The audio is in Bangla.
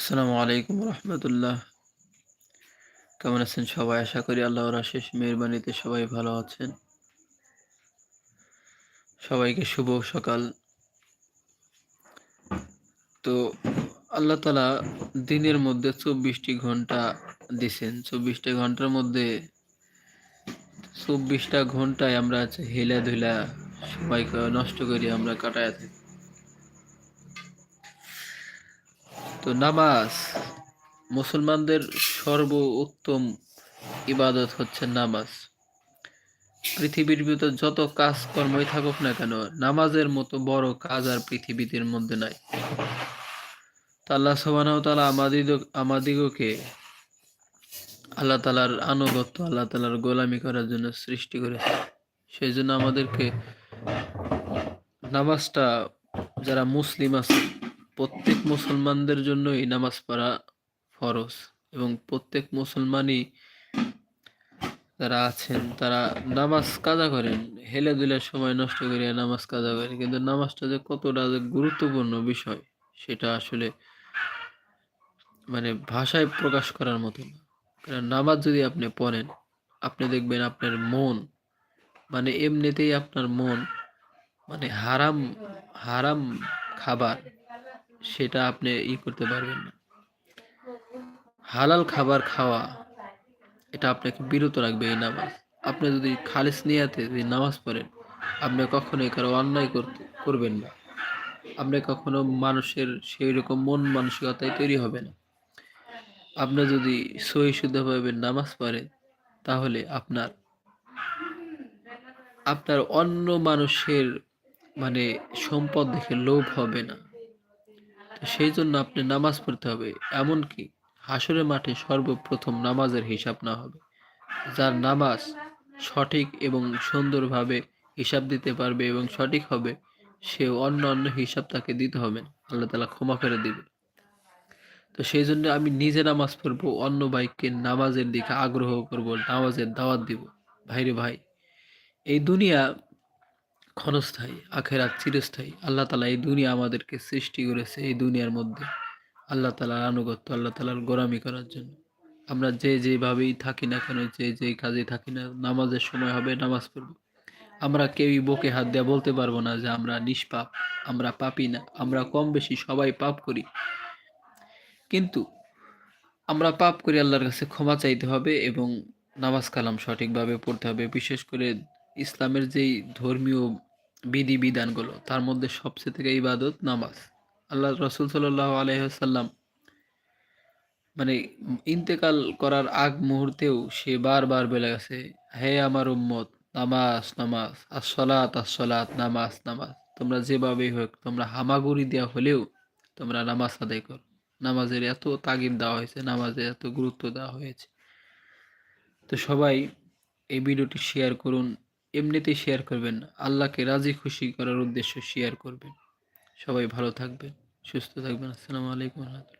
আসসালামু আলাইকুম রহমতুল্লাহ। কেমন আছেন সবাই? আশা করি আল্লাহর আশেষ, মেহরবানিতে সবাই ভালো আছেন। সবাইকে শুভ সকাল। তো আল্লাহ তালা দিনের মধ্যে চব্বিশটি ঘণ্টা দিছেন। চব্বিশটি ঘণ্টার মধ্যে চব্বিশটা ঘন্টায় আমরা হেলা ধুলা সবাইকে নষ্ট করি, আমরা কাটায় থাকি। তো নামাজ, মুসলমানদের সর্ব উত্তম ইবাদত হচ্ছে নামাজ। পৃথিবীর ভিতর যত কাজকর্মই থাকুক না কেন, নামাজের মতো বড় কাজ আর পৃথিবীর মধ্যে নাই। আল্লাহ সোবানাহ তালা আমাদিগ, আমাদিগকে আল্লাহ তালার আনুগত্য, আল্লাহ তালার গোলামি করার জন্য সৃষ্টি করেছে। সেই জন্য আমাদেরকে নামাজটা, যারা মুসলিম আছে প্রত্যেক মুসলমানদের জন্যই নামাজ পড়া ফরজ এবং প্রত্যেক মুসলমানই যারা আছেন, তারা নামাজ কাজা করেন, হেলে দুলের সময় নষ্ট করে নামাজ কাজা করেন। কিন্তু নামাজটা যে কতটা যে গুরুত্বপূর্ণ বিষয়, সেটা আসলে মানে ভাষায় প্রকাশ করার মতো না। কারণ নামাজ যদি আপনি পড়েন, আপনি দেখবেন আপনার মন মানে এমনিতেই আপনার মন মানে হারাম হারাম খাবার সেটা আপনি ই করতে পারবেন না। হালাল খাবার খাওয়া, এটা আপনাকে বিরত রাখবে এই নামাজ। আপনি যদি খালিস নিয়াতে যদি নামাজ পড়েন, আপনি কখনোই কারও অন্যায় করতে, করবেন না। আপনি কখনো মানুষের সেই রকম মন মানসিকতায় তৈরি হবে না। আপনি যদি সহি শুদ্ধভাবে নামাজ পড়েন, তাহলে আপনার আপনার অন্য মানুষের মানে সম্পদ দেখে লোভ হবে না। সেই জন্য আপনি নামাজ পড়তে হবে, এমনকি হাসরের মাঠে সর্বপ্রথম নামাজের হিসাব না হবে। যার নামাজ সঠিক এবং সুন্দরভাবে হিসাব দিতে পারবে এবং সঠিক হবে, সে অন্য অন্য হিসাব তাকে দিতে হবে। আল্লাহ তালা ক্ষমা করে দিবে তো সেই জন্য আমি নিজে নামাজ পড়ব, অন্য ভাইকে নামাজের দিকে আগ্রহ করব, নামাজের দাওয়াত দিব। ভাইরে ভাই, এই দুনিয়া ক্ষণস্থায়ী, আখেরাত চিরস্থায়ী। আল্লাহ তালা এই দুনিয়া আমাদেরকে সৃষ্টি করেছে এই দুনিয়ার মধ্যে। আল্লাহ তালার আনুগত্য, আল্লাহ তালার গোরামি করার জন্য। আমরা যে যেভাবেই থাকি না কেন, যে যে কাজে থাকি না, নামাজের সময় হবে, নামাজ পড়ব। আমরা কেউই বকে হাত দেওয়া বলতে পারব না যে আমরা নিষ্পাপ, আমরা পাপি না। আমরা কম বেশি সবাই পাপ করি। কিন্তু আমরা পাপ করি আল্লাহর কাছে ক্ষমা চাইতে হবে এবং নামাজ কালাম সঠিকভাবে পড়তে হবে। বিশেষ করে ইসলামের যেই ধর্মীয় বিধিবিধানগুলো তার মধ্যে সবচেয়ে থেকে ইবাদত নামাজ। আল্লাহ রসুল সাল্লাহ আলহ্লাম মানে ইন্তেকাল করার আগ মুহূর্তেও সে বারবার বেলে গেছে, হে আমার উম্মত, নামাজ নামাজ আসলাত আসলাত নামাজ নামাজ। তোমরা যেভাবেই হোক, তোমরা হামাগুড়ি দেওয়া হলেও তোমরা নামাজ আদায় করো। নামাজের এত তাগিদ দেওয়া হয়েছে, নামাজের এত গুরুত্ব দেওয়া হয়েছে। তো সবাই এই ভিডিওটি শেয়ার করুন। এমনিতেই শেয়ার করবেন। আল্লাহকে রাজি খুশি করার উদ্দেশ্য শেয়ার করবেন। সবাই ভালো থাকবেন, সুস্থ থাকবেন। আসসালামু আলাইকুম রহমতুল্লাহ।